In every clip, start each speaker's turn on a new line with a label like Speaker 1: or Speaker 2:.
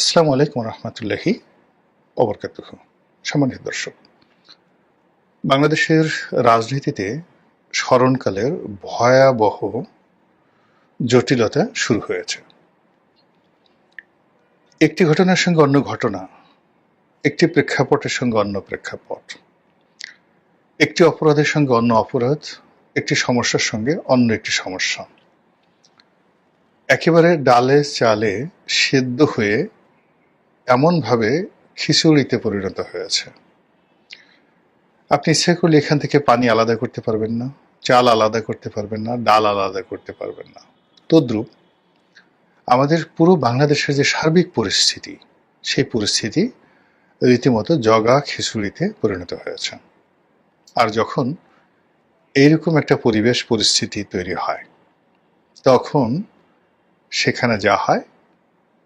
Speaker 1: আসসালামু আলাইকুম রহমতুল্লাহি অবরকাতুহ সম্মানিত দর্শক, বাংলাদেশের রাজনীতিতে স্মরণকালের ভয়াবহ জটিলতা শুরু হয়েছে। একটি ঘটনার সঙ্গে অন্য ঘটনা, একটি প্রেক্ষাপটের সঙ্গে অন্য প্রেক্ষাপট, একটি অপরাধের সঙ্গে অন্য অপরাধ, একটি সমস্যার সঙ্গে অন্য একটি সমস্যা। একেবারে ডালে চালে সেদ্ধ হয়ে এমনভাবে খিচুড়িতে পরিণত হয়েছে। আপনি ইচ্ছে করলে এখান থেকে পানি আলাদা করতে পারবেন না, চাল আলাদা করতে পারবেন না, ডাল আলাদা করতে পারবেন না। তদ্রুপ আমাদের পুরো বাংলাদেশের যে সার্বিক পরিস্থিতি, সেই পরিস্থিতি রীতিমতো জগা খিচুড়িতে পরিণত হয়েছে। আর যখন এইরকম একটা পরিবেশ পরিস্থিতি তৈরি হয়, তখন সেখানে যা হয়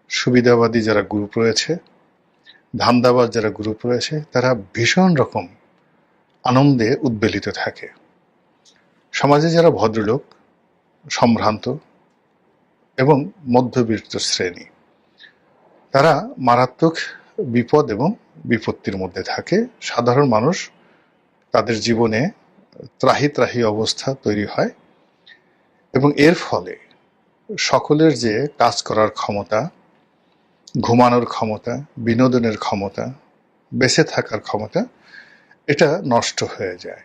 Speaker 1: সুবিধাবাদী যারা গ্রুপ রয়েছে ধান্দাবাজ যারা গ্রুপ রয়েছে, তারা ভীষণ রকম আনন্দে উদ্বেলিত থাকে। সমাজে যারা ভদ্রলোক, সম্ভ্রান্ত এবং মধ্যবিত্ত শ্রেণি, তারা মারাত্মক বিপদ এবং বিপত্তির মধ্যে থাকে। সাধারণ মানুষ তাদের জীবনে ত্রাহি ত্রাহি অবস্থা তৈরি হয় এবং এর ফলে সকলের যে কাজ করার ক্ষমতা ঘুমানোর ক্ষমতা, বিনোদনের ক্ষমতা, বেঁচে থাকার ক্ষমতা, এটা নষ্ট হয়ে যায়।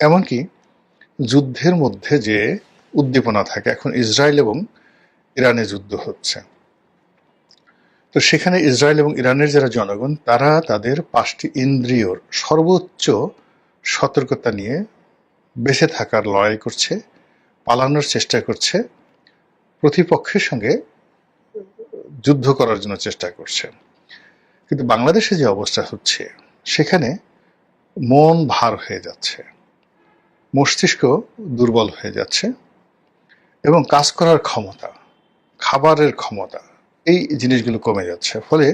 Speaker 1: এমনকি যুদ্ধের মধ্যে যে উদ্দীপনা থাকে, এখন ইসরায়েল এবং ইরানে যুদ্ধ হচ্ছে। তো সেখানে ইসরায়েল এবং ইরানের যারা জনগণ, তারা তাদের পাঁচটি ইন্দ্রিয়র সর্বোচ্চ সতর্কতা নিয়ে বেঁচে থাকার লড়াই করছে, পালানোর চেষ্টা করছে। প্রতিপক্ষের সঙ্গে যুদ্ধ করার জন্য চেষ্টা করছে কিন্তু বাংলাদেশে যে অবস্থা হচ্ছে, সেখানে মন ভার হয়ে যাচ্ছে, মস্তিষ্ক দুর্বল হয়ে যাচ্ছে এবং কাজ করার ক্ষমতা, খাবারের ক্ষমতা এই জিনিসগুলো কমে যাচ্ছে। ফলে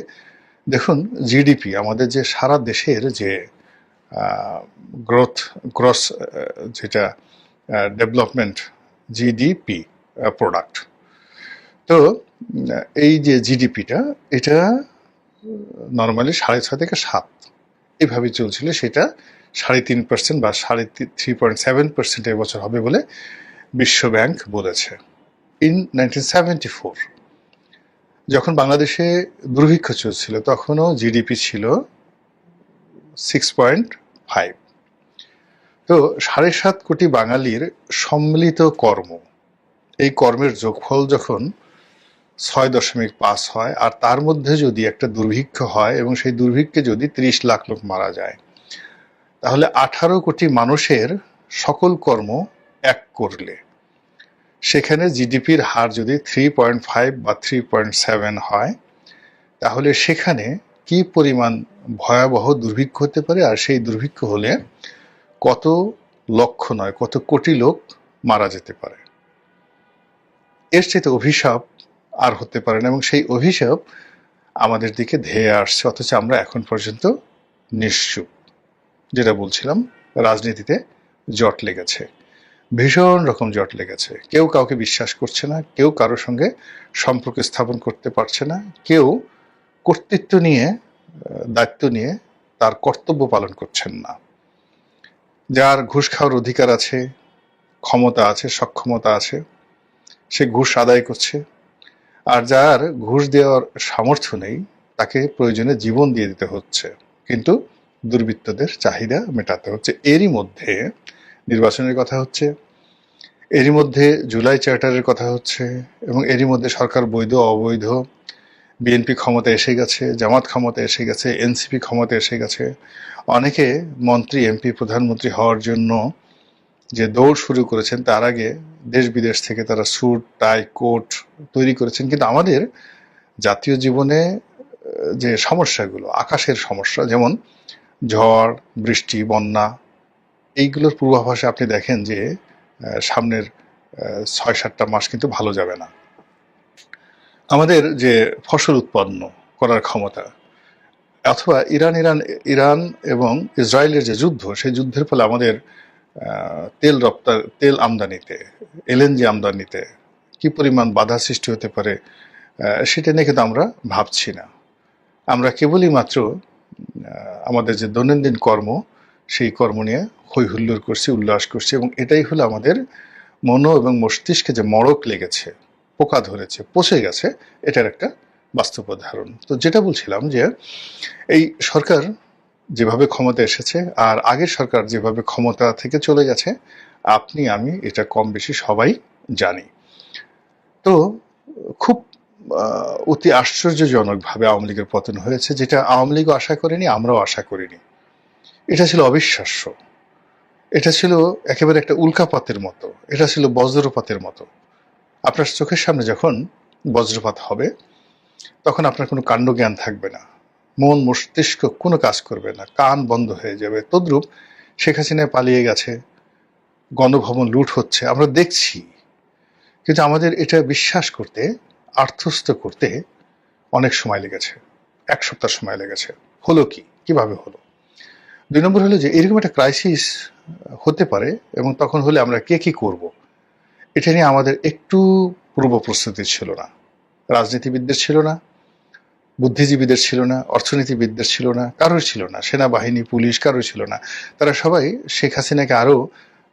Speaker 1: দেখুন জিডিপি আমাদের যে সারা দেশের যে গ্রোথ গ্রস যেটা ডেভেলপমেন্ট জিডিপি প্রোডাক্ট তো এই যে জিডিপিটা এটা নর্মালি সাড়ে ছয় থেকে সাত, এভাবে চলছিল, সেটা সাড়ে তিন পার্সেন্ট বা সাড়ে থ্রি পয়েন্ট সেভেন পার্সেন্ট এবছর হবে বলে বিশ্ব ব্যাংক বলেছে। ইন নাইনটিন সেভেন্টি ফোর যখন বাংলাদেশে দুর্ভিক্ষ চলছিল, তখনও জিডিপি ছিল সিক্স পয়েন্ট ফাইভ তো সাড়ে সাত কোটি বাঙালির সম্মিলিত কর্ম, এই কর্মের যোগফল যখন ছয় দশমিক পাঁচ হয়, আর তার মধ্যে যদি একটা দুর্ভিক্ষ হয় এবং সেই দুর্ভিক্ষে যদি ত্রিশ লাখ লোক মারা যায়, তাহলে আঠারো কোটি মানুষের সকল কর্ম এক করলে। সেখানে জিডিপির হার যদি থ্রি পয়েন্ট ফাইভ বা থ্রি পয়েন্ট সেভেন হয়, তাহলে সেখানে কি পরিমাণ ভয়াবহ দুর্ভিক্ষ হতে পারে, আর সেই দুর্ভিক্ষ হলে কত লক্ষ নয়, কত কোটি লোক মারা যেতে পারে। এর চেয়ে অভিশাপ আর হতে পারে না। এবং সেই অভিশাপ আমাদের দিকে ধেয়ে আসছে। অথচ আমরা এখন পর্যন্ত নিশ্চুপ, যেটা বলছিলাম, রাজনীতিতে জট লেগেছে। ভীষণ রকম জট লেগেছে। কেউ কাউকে বিশ্বাস করছে না, কেউ কারোর সঙ্গে সম্পর্ক স্থাপন করতে পারছে না, কেউ কর্তৃত্ব নিয়ে, দায়িত্ব নিয়ে তার কর্তব্য পালন করছেন না। যার ঘুষ খাওয়ার অধিকার আছে, ক্ষমতা আছে, সক্ষমতা আছে, সে ঘুষ আদায় করছে আর যার ঘুষ দেওয়ার সামর্থ্য নেই, তাকে প্রয়োজনে জীবন দিয়ে দিতে হচ্ছে। কিন্তু দুর্বৃত্তদের চাহিদা মেটাতে হচ্ছে। এরই মধ্যে নির্বাচনের কথা হচ্ছে, এরই মধ্যে জুলাই চার্টারের কথা হচ্ছে, এবং এরই মধ্যে সরকার বৈধ, অবৈধ, বিএনপি ক্ষমতা এসে গেছে, জামাত ক্ষমতা এসে গেছে, এনসিপি ক্ষমতা এসে গেছে। অনেকে মন্ত্রী, এমপি, প্রধানমন্ত্রী হওয়ার জন্য যে দৌড় শুরু করেছেন, তার আগে দেশ বিদেশ থেকে তারা স্যুট, টাই, কোট তৈরি করেছেন। কিন্তু আমাদের জাতীয় জীবনে যে সমস্যাগুলো, আকাশের সমস্যা, যেমন ঝড়, বৃষ্টি, বন্যা, এইগুলোর পূর্বাভাসে আপনি দেখেন যে সামনের ছয় সাতটা মাস কিন্তু ভালো যাবে না। আমাদের যে ফসল উৎপন্ন করার ক্ষমতা, অথবা ইরান ইরান ইরান এবং ইসরায়েলের যে যুদ্ধ, সেই যুদ্ধের ফলে আমাদের তেল রপ্তার তেল আমদানিতে, এলএনজি আমদানিতে কি পরিমাণ বাধা সৃষ্টি হতে পারে সেটা নিয়ে কিন্তু আমরা ভাবছি না। আমরা কেবলই মাত্র আমাদের যে দৈনন্দিন কর্ম, সেই কর্ম নিয়ে হই হুল্লোড় করছি, উল্লাস করছি এবং এটাই হলো আমাদের মন এবং মস্তিষ্কে যে মড়ক লেগেছে, পোকা ধরেছে, পচে গেছে, এটার একটা বাস্তব উদাহরণ। তো যেটা বলছিলাম যে, এই সরকার যেভাবে ক্ষমতা এসেছে, আর আগের সরকার যেভাবে ক্ষমতা থেকে চলে গেছে, আপনি, আমি এটা কম বেশি সবাই জানি। তো খুব অতি আশ্চর্যজনকভাবে আওয়ামী লীগের পতন হয়েছে, যেটা আওয়ামী লীগও আশা করেনি, আমরাও আশা করিনি। এটা ছিল অবিশ্বাস্য। এটা ছিল একেবারে একটা উল্কাপাতের মতো। এটা ছিল বজ্রপাতের মতো। আপনার চোখের সামনে যখন বজ্রপাত হবে, তখন আপনার কোনো কাণ্ড জ্ঞান থাকবে না। মন মস্তিষ্ক কোনো কাজ করবে না, কান বন্ধ হয়ে যাবে। তদ্রূপ শেখ হাসিনা পালিয়ে গেছে, গণভবন লুট হচ্ছে, আমরা দেখছি। কিন্তু আমাদের এটা বিশ্বাস করতে আর্থস্থ করতে অনেক সময় লেগেছে, এক সপ্তাহ সময় লেগেছে। হলো কি? কীভাবে হলো? দুই নম্বর হলো যে এরকম একটা ক্রাইসিস হতে পারে এবং তখন হলে আমরা কে কি করব? এটা নিয়ে আমাদের একটু পূর্ব প্রস্তুতি ছিল না, রাজনীতিবিদদের ছিল না বুদ্ধিজীবীদের ছিল না, অর্থনীতিবিদদের ছিল না, কারোর ছিল না, সেনাবাহিনী, পুলিশ, কারোর ছিল না। তারা সবাই শেখ হাসিনাকে আরও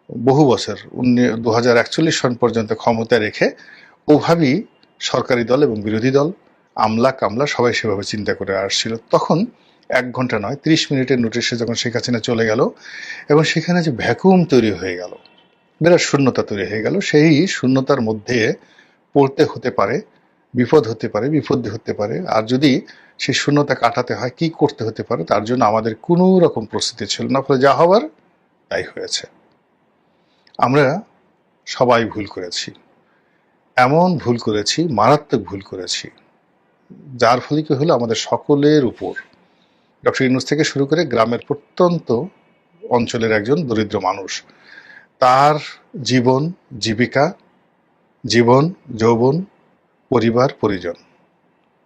Speaker 1: বহু বছর দু হাজার একচল্লিশ সন পর্যন্ত ক্ষমতা রেখে ওভাবেই সরকারি দল এবং বিরোধী দল, আমলা, কামলা, সবাই সেভাবে চিন্তা করে আসছিল। তখন এক ঘণ্টা নয়, ত্রিশ মিনিটের নোটিশে যখন শেখ হাসিনা চলে গেল এবং সেখানে যে ভ্যাকুম তৈরি হয়ে গেল, বিরাট শূন্যতা তৈরি হয়ে গেল, সেই শূন্যতার মধ্যে পড়তে হতে পারে বিপদ হতে পারে, বিপদ হতে পারে। আর যদি সেই শূন্যতা কাটাতে হয়, কি করতে হতে পারে, তার জন্য আমাদের কোনো রকম প্রস্তুতি ছিল না, ফলে যা হওয়ার তাই হয়েছে। আমরা সবাই ভুল করেছি। এমন ভুল করেছি, মারাত্মক ভুল করেছি, যার ফলে কি হলো, আমাদের সকলের উপর। ডক্টর ইউনুস থেকে শুরু করে গ্রামের প্রত্যন্ত অঞ্চলের একজন দরিদ্র মানুষ, তার জীবন, জীবিকা, জীবন, যৌবন পরিবার, পরিজন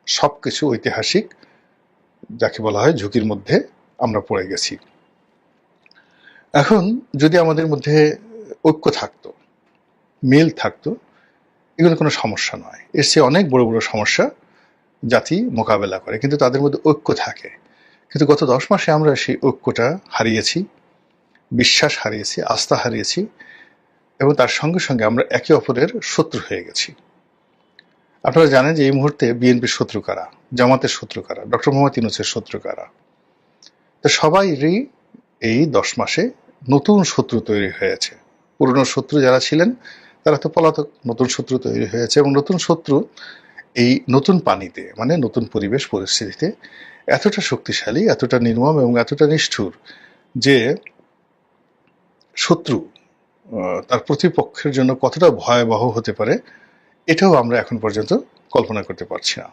Speaker 1: সব কিছু ঐতিহাসিক, যাকে বলা হয় ঝুঁকির মধ্যে আমরা পড়ে গেছি। এখন যদি আমাদের মধ্যে ঐক্য থাকতো, মিল থাকতো, এগুলো কোনো সমস্যা নয়। এর চেয়ে অনেক বড় বড় সমস্যা জাতি মোকাবেলা করে, কিন্তু তাদের মধ্যে ঐক্য থাকে। কিন্তু গত দশ মাসে আমরা সেই ঐক্যটা হারিয়েছি, বিশ্বাস হারিয়েছি, আস্থা হারিয়েছি, এবং তার সঙ্গে সঙ্গে আমরা একে অপরের শত্রু হয়ে গেছি। আপনারা জানেন যে এই মুহূর্তে বিএনপির শত্রু কারা? জামাতের শত্রু কারা? ডক্টর মোহাম্মদ ইউনুসের শত্রু কারা? তো সবাইরই এই দশ মাসে নতুন শত্রু তৈরি হয়েছে। পুরনো শত্রু যারা ছিলেন, তারা তো পলাতক নতুন শত্রু তৈরি হয়েছে এবং নতুন শত্রু এই নতুন পানিতে মানে নতুন পরিবেশ পরিস্থিতিতে এতটা শক্তিশালী, এতটা নির্মম এবং এতটা নিষ্ঠুর যে শত্রু তার প্রতিপক্ষের জন্য কতটা ভয়াবহ হতে পারে এটাও আমরা এখন পর্যন্ত কল্পনা করতে পারছি না।